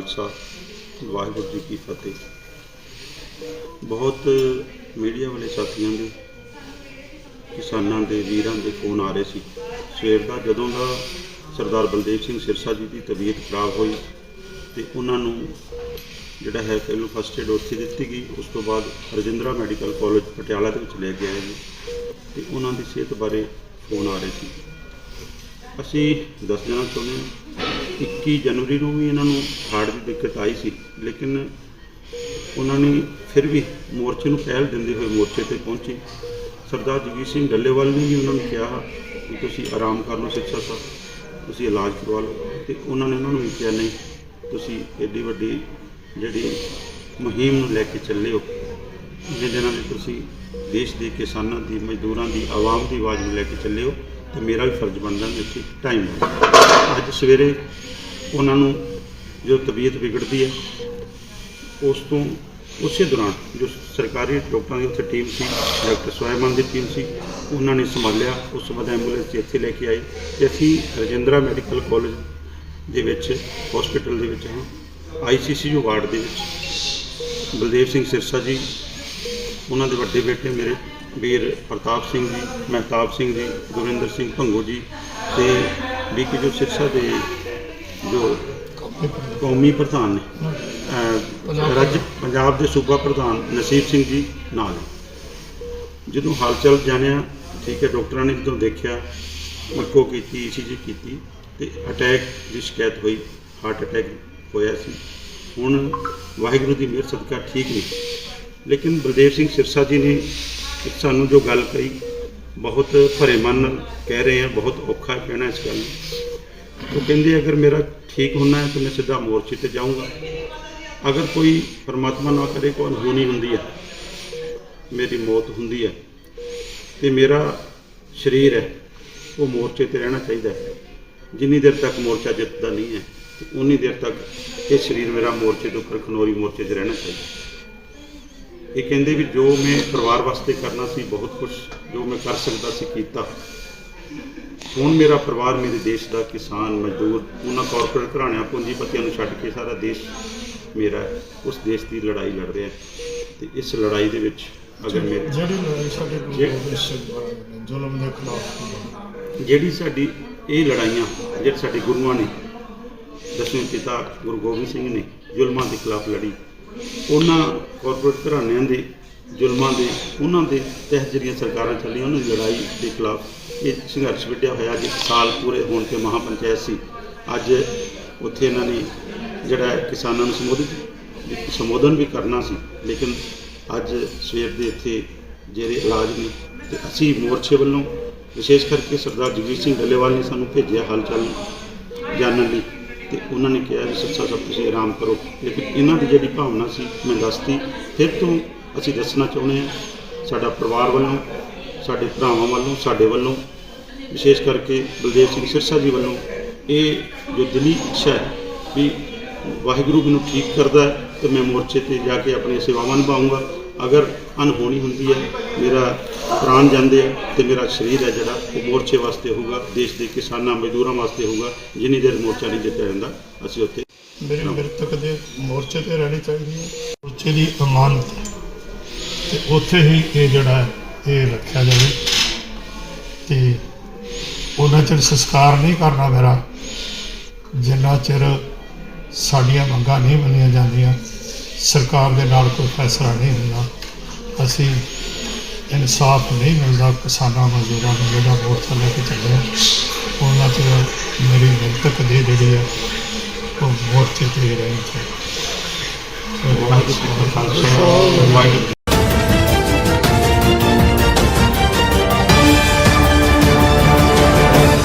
ਖਾਲਸਾ ਵਾਹਿਗੁਰੂ ਜੀ ਕੀ ਫਤਿਹ। ਬਹੁਤ ਮੀਡੀਆ ਵਾਲੇ ਸਾਥੀਆਂ ਦੇ, ਕਿਸਾਨਾਂ ਦੇ, ਵੀਰਾਂ ਦੇ ਫੋਨ ਆ ਰਹੇ ਸੀ। ਸਵੇਰ ਦਾ ਜਦੋਂ ਦਾ ਸਰਦਾਰ ਬਲਦੇਵ ਸਿੰਘ ਸਿਰਸਾ ਜੀ ਦੀ ਤਬੀਅਤ ਖਰਾਬ ਹੋਈ ਤੇ ਉਹਨਾਂ ਨੂੰ ਜਿਹੜਾ ਹੈ ਪਹਿਲੋਂ ਫਸਟ ਏਡ ਉੱਥੇ ਦਿੱਤੀ ਗਈ, ਉਸ ਤੋਂ ਬਾਅਦ ਰਜਿੰਦਰਾ ਮੈਡੀਕਲ ਕਾਲਜ ਪਟਿਆਲਾ ਦੇ ਵਿੱਚ ਲੈ ਕੇ ਆਏ ਜੀ ਤੇ ਉਹਨਾਂ ਦੀ ਸਿਹਤ ਬਾਰੇ ਫੋਨ ਆ ਰਹੇ ਸੀ। ਅਸੀਂ ਦੱਸ ਦੇਣਾ ਚਾਹੁੰਦੇ ਹਾਂ 21 ਜਨਵਰੀ ਨੂੰ ਵੀ ਇਹਨਾਂ ਨੂੰ ਹਾਰਟ ਦੀ ਦਿੱਕਤ ਆਈ ਸੀ, ਲੇਕਿਨ ਉਹਨਾਂ ਨੇ ਫਿਰ ਵੀ ਮੋਰਚੇ ਨੂੰ ਪਹਿਲ ਦਿੰਦੇ ਹੋਏ ਮੋਰਚੇ ਤੇ ਪਹੁੰਚੇ। ਸਰਦਾਰ ਜਗਜੀਤ ਸਿੰਘ ਡੱਲੇਵਾਲ ਨੇ ਵੀ ਉਹਨਾਂ ਨੂੰ ਕਿਹਾ ਕਿ ਤੁਸੀਂ ਆਰਾਮ ਕਰ ਲਓ ਸਿੱਖਿਆ ਸਾਹਿਬ ਤੁਸੀਂ ਇਲਾਜ ਕਰਵਾ ਲਓ। ਤੇ ਉਹਨਾਂ ਨੇ ਉਹਨਾਂ ਨੂੰ ਵੀ ਕਿਹਾ, ਨਹੀਂ, ਤੁਸੀਂ ਐਡੀ ਵੱਡੀ ਜਿਹੜੀ ਮੁਹਿੰਮ ਨੂੰ ਲੈ ਕੇ ਚੱਲੇ ਹੋ, ਜਿਹਦੇ ਨਾਲ ਤੁਸੀਂ ਦੇਸ਼ ਦੇ ਕਿਸਾਨਾਂ ਦੀ, ਮਜ਼ਦੂਰਾਂ ਦੀ, ਆਵਾਮ ਦੀ ਆਵਾਜ਼ ਨੂੰ ਲੈ ਕੇ ਚੱਲੇ ਹੋ ਤੇ ਮੇਰਾ ਵੀ ਫਰਜ਼ ਬਣਦਾ ਮੈਂ ਇੱਥੇ ਟਾਈਮ ਅੱਜ ਸਵੇਰੇ ਉਹਨਾਂ ਨੂੰ ਜੋ ਤਬੀਅਤ ਵਿਗੜਦੀ ਹੈ, ਉਸ ਤੋਂ ਉਸੇ ਦੌਰਾਨ ਜੋ ਸਰਕਾਰੀ ਡਾਕਟਰਾਂ ਦੀ ਉੱਥੇ ਟੀਮ ਸੀ, ਡਾਕਟਰ ਸਵਾਇਮਨ ਦੀ ਟੀਮ ਸੀ, ਉਹਨਾਂ ਨੇ ਸੰਭਾਲਿਆ ਉਸ ਤੋਂ ਬਾਅਦ ਐਂਬੂਲੈਂਸ 'ਚ ਇੱਥੇ ਲੈ ਕੇ ਆਏ। ਤੇ ਅਸੀਂ ਰਜਿੰਦਰਾ ਮੈਡੀਕਲ ਕਾਲਜ ਦੇ ਵਿੱਚ ਹਸਪੀਟਲ ਦੇ ਵਿੱਚ ਹਾਂ। ਆਈਸੀਸੀਯੂ ਵਾਰਡ ਦੇ ਵਿੱਚ। ਬਲਦੇਵ ਸਿੰਘ ਸਿਰਸਾ ਜੀ, ਉਹਨਾਂ ਦੇ ਵੱਡੇ ਬੇਟੇ ਮੇਰੇ। ਵੀਰ ਪ੍ਰਤਾਪ ਸਿੰਘ ਜੀ ਮਹਿਤਾਬ ਸਿੰਘ ਜੀ ਗੁਰਿੰਦਰ ਸਿੰਘ ਭੰਗੂ ਜੀ ਤੇ ਬੀਕੇ ਜੋ ਸਿਰਸਾ ਦੇ ਜੋ ਕੌਮੀ ਪ੍ਰਧਾਨ ਨੇ ਰਾਜ ਪੰਜਾਬ ਦੇ ਸੂਬਾ ਪ੍ਰਧਾਨ ਨਸੀਬ ਸਿੰਘ ਜੀ ਨਾਲ। ਜਦੋਂ ਹਾਲਚਲ ਜਾਣਿਆ ਠੀਕ ਹੈ ਡਾਕਟਰਾਂ ਨੇ ਜਦੋਂ ਦੇਖਿਆ ਮੱਕੋ ਕੀਤੀ ਈਸੀਜੀ ਕੀਤੀ ਤੇ ਅਟੈਕ ਦੀ ਸ਼ਿਕਾਇਤ ਹੋਈ ਹਾਰਟ ਅਟੈਕ ਹੋਇਆ ਸੀ। ਹੁਣ ਵਾਹਿਗੁਰੂ ਦੀ ਮਿਹਰ ਸਦਕਾ ਠੀਕ ਨੇ। ਲੇਕਿਨ ਬਲਦੇਵ ਸਿੰਘ ਸਿਰਸਾ ਜੀ ਨੇ ਸਾਨੂੰ ਜੋ ਗੱਲ ਕਹੀ, ਬਹੁਤ ਭਰੇ ਮਨ ਨਾਲ ਕਹਿ ਰਹੇ ਆ ਬਹੁਤ ਔਖਾ ਕਹਿਣਾ ਇਸ ਗੱਲ ਨੂੰ। ਉਹ ਕਹਿੰਦੇ, ਅਗਰ ਮੇਰਾ ਠੀਕ ਹੋਣਾ ਹੈ, ਤਾਂ ਮੈਂ ਸਿੱਧਾ ਮੋਰਚੇ ਤੇ ਜਾਊਂਗਾ। ਅਗਰ ਕੋਈ ਪਰਮਾਤਮਾ ਨਾ ਕਰੇ, ਕੋਈ ਅਨਹੋਣੀ ਹੁੰਦੀ ਹੈ, ਮੇਰੀ ਮੌਤ ਹੁੰਦੀ ਹੈ, ਤੇ ਮੇਰਾ ਸਰੀਰ ਹੈ, ਉਹ ਮੋਰਚੇ ਤੇ ਰਹਿਣਾ ਚਾਹੀਦਾ ਹੈ। ਜਿੰਨੀ ਦੇਰ ਤੱਕ ਮੋਰਚਾ ਜਿੱਤਦਾ ਨਹੀਂ ਹੈ, ਉਨੀ ਦੇਰ ਤੱਕ ਇਹ ਸਰੀਰ ਮੇਰਾ ਮੋਰਚੇ ਦੇ ਉੱਪਰ ਖਨੋਰੀ ਮੋਰਚੇ 'ਚ ਰਹਿਣਾ ਚਾਹੀਦਾ ਇਹ ਕਹਿੰਦੇ ਵੀ ਜੋ ਮੈਂ ਪਰਿਵਾਰ ਵਾਸਤੇ ਕਰਨਾ ਸੀ ਬਹੁਤ ਕੁਝ ਜੋ ਮੈਂ ਕਰ ਸਕਦਾ ਸੀ ਕੀਤਾ ਹੁਣ ਮੇਰਾ ਪਰਿਵਾਰ ਮੇਰੇ ਦੇਸ਼ ਦਾ ਕਿਸਾਨ ਮਜ਼ਦੂਰ ਉਹਨਾਂ ਕਾਰਪੋਰੇਟ ਘਰਾਣਿਆਂ ਪੂੰਜੀਪਤੀਆਂ ਨੂੰ ਛੱਡ ਕੇ ਸਾਰਾ ਦੇਸ਼ ਮੇਰਾ। ਉਸ ਦੇਸ਼ ਦੀ ਲੜਾਈ ਲੜ ਰਿਹਾ। ਤੇ ਇਸ ਲੜਾਈ ਦੇ ਵਿੱਚ ਅਗਰ ਮੇਰੇ ਜਿਹੜੀ ਲੜਾਈ ਸਾਡੇ ਜ਼ੁਲਮ ਦੇ ਖਿਲਾਫ। ਜਿਹੜੀ ਸਾਡੀ ਇਹ ਲੜਾਈਆਂ ਜਿਹੜੇ ਸਾਡੇ ਗੁਰੂਆਂ ਨੇ ਦਸਵੇਂ ਪਿਤਾ ਗੁਰੂ ਗੋਬਿੰਦ ਸਿੰਘ ਨੇ ਜ਼ੁਲਮਾਂ ਦੇ ਖਿਲਾਫ ਲੜੀ ਉਹਨਾਂ ਕਾਰਪੋਰੇਟ ਘਰਾਣਿਆਂ ਦੇ, ਜ਼ੁਲਮਾਂ ਦੇ, ਉਹਨਾਂ ਦੇ ਤਹਿਤ ਜਿਹੜੀਆਂ ਸਰਕਾਰਾਂ ਚੱਲੀਆਂ, ਉਹਨਾਂ ਦੀ ਲੜਾਈ ਦੇ ਖਿਲਾਫ ਇਹ ਸੰਘਰਸ਼ ਵਿੱਢਿਆ ਹੋਇਆ ਅੱਜ ਸਾਲ ਪੂਰੇ ਹੋਣ ਤੇ ਮਹਾਪੰਚਾਇਤ ਸੀ। ਅੱਜ ਉੱਥੇ ਇਹਨਾਂ ਨੇ ਜਿਹੜਾ ਕਿਸਾਨਾਂ ਨੂੰ ਸੰਬੋਧਿਤ, ਸੰਬੋਧਨ ਵੀ ਕਰਨਾ ਸੀ, ਲੇਕਿਨ ਅੱਜ ਸਵੇਰ ਦੇ ਇੱਥੇ ਜਿਹੜੇ ਇਲਾਜ ਨੇ, ਤੇ ਅਸੀਂ ਮੋਰਚੇ ਵੱਲੋਂ ਵਿਸ਼ੇਸ਼ ਕਰਕੇ ਸਰਦਾਰ ਜਗਜੀਤ ਸਿੰਘ ਡੱਲੇਵਾਲ ਨੇ ਸਾਨੂੰ ਭੇਜਿਆ ਹਾਲਚਾਲ ਜਾਣਨ ਲਈ। ਤੇ ਉਹਨਾਂ ਨੇ ਕਿਹਾ ਵੀ ਸੱਚਾ ਸਭ ਤੁਸੀਂ ਆਰਾਮ ਕਰੋ। ਲੇਕਿਨ ਇਹਨਾਂ ਦੀ ਜਿਹੜੀ ਭਾਵਨਾ ਸੀ, ਮੈਂ ਦੱਸਤੀ। ਫਿਰ ਤੋਂ ਅਸੀਂ ਦੱਸਣਾ ਚਾਹੁੰਦੇ ਹਾਂ, ਸਾਡਾ ਪਰਿਵਾਰ ਵੱਲੋਂ, ਸਾਡੇ ਭਰਾਵਾਂ ਵੱਲੋਂ, ਸਾਡੇ ਵੱਲੋਂ, ਵਿਸ਼ੇਸ਼ ਕਰਕੇ ਬਲਦੇਵ ਸਿੰਘ ਸਿਰਸਾ ਜੀ ਵੱਲੋਂ ਇਹ ਜੋ ਦਿਲੀ ਇੱਛਾ ਹੈ ਵੀ ਵਾਹਿਗੁਰੂ ਮੈਨੂੰ ਠੀਕ ਕਰਦਾ ਹੈ ਤੇ ਮੈਂ ਮੋਰਚੇ ਤੇ ਜਾ ਕੇ ਆਪਣੀਆਂ ਸੇਵਾਵਾਂ ਨਿਭਾਉਂਗਾ ਅਗਰ ਅਨਹੋਣੀ ਹੁੰਦੀ ਹੈ। ਮੇਰਾ ਪ੍ਰਾਣ ਜਾਂਦੇ ਆ ਤੇ ਮੇਰਾ ਸਰੀਰ ਹੈ ਜਿਹੜਾ ਉਹ ਮੋਰਚੇ ਵਾਸਤੇ ਹੋਊਗਾ ਦੇਸ਼ ਦੇ ਕਿਸਾਨਾਂ ਮਜ਼ਦੂਰਾਂ ਵਾਸਤੇ ਹੋਊਗਾ ਜਿੰਨੀ ਦੇਰ ਮੋਰਚਾ ਨਹੀਂ ਜਿੱਤਿਆ ਜਾਂਦਾ ਅਸੀਂ ਉੱਥੇ ਮੇਰੇ ਮ੍ਰਿਤਕ ਦੇ ਮੋਰਚੇ ਤੇ ਰਹਿਣੀ ਚਾਹੀਦੀ ਹੈ। ਮੋਰਚੇ ਦੀ ਅਮਾਨਤ ਹੈ। ਤੇ ਉੱਥੇ ਹੀ ਇਹ ਜਿਹੜਾ ਹੈ, ਇਹ ਰੱਖਿਆ ਜਾਵੇ। ਤੇ ਉਹਨਾਂ ਚਿਰ ਸੰਸਕਾਰ ਨਹੀਂ ਕਰਨਾ ਮੇਰਾ। ਜਿੰਨਾ ਚਿਰ ਸਾਡੀਆਂ ਮੰਗਾਂ ਨਹੀਂ ਮੰਨੀਆਂ ਜਾਂਦੀਆਂ ਸਰਕਾਰ ਦੇ ਨਾਲ ਕੋਈ ਫੈਸਲਾ ਨਹੀਂ ਹੁੰਦਾ। ਅਸੀਂ ਇਨਸਾਫ ਨਹੀਂ ਮਿਲਦਾ, ਕਿਸਾਨਾਂ ਮਜ਼ਦੂਰਾਂ ਨੂੰ, ਜਿਹੜਾ ਮੋਰਚਾ ਲੈ ਕੇ ਚੱਲਿਆ, ਉਹਨਾਂ ਚਿਰ ਮੇਰੀ ਮ੍ਰਿਤਕ ਦੇ ਜਿਹੜੀ ਆ, ਉਹ ਮੋਰਚੇ ਤੇ ਹੀ ਰਹਿਣੀ ਚਾਹੀਦੀ। ਵਾਹਿਗੁਰੂ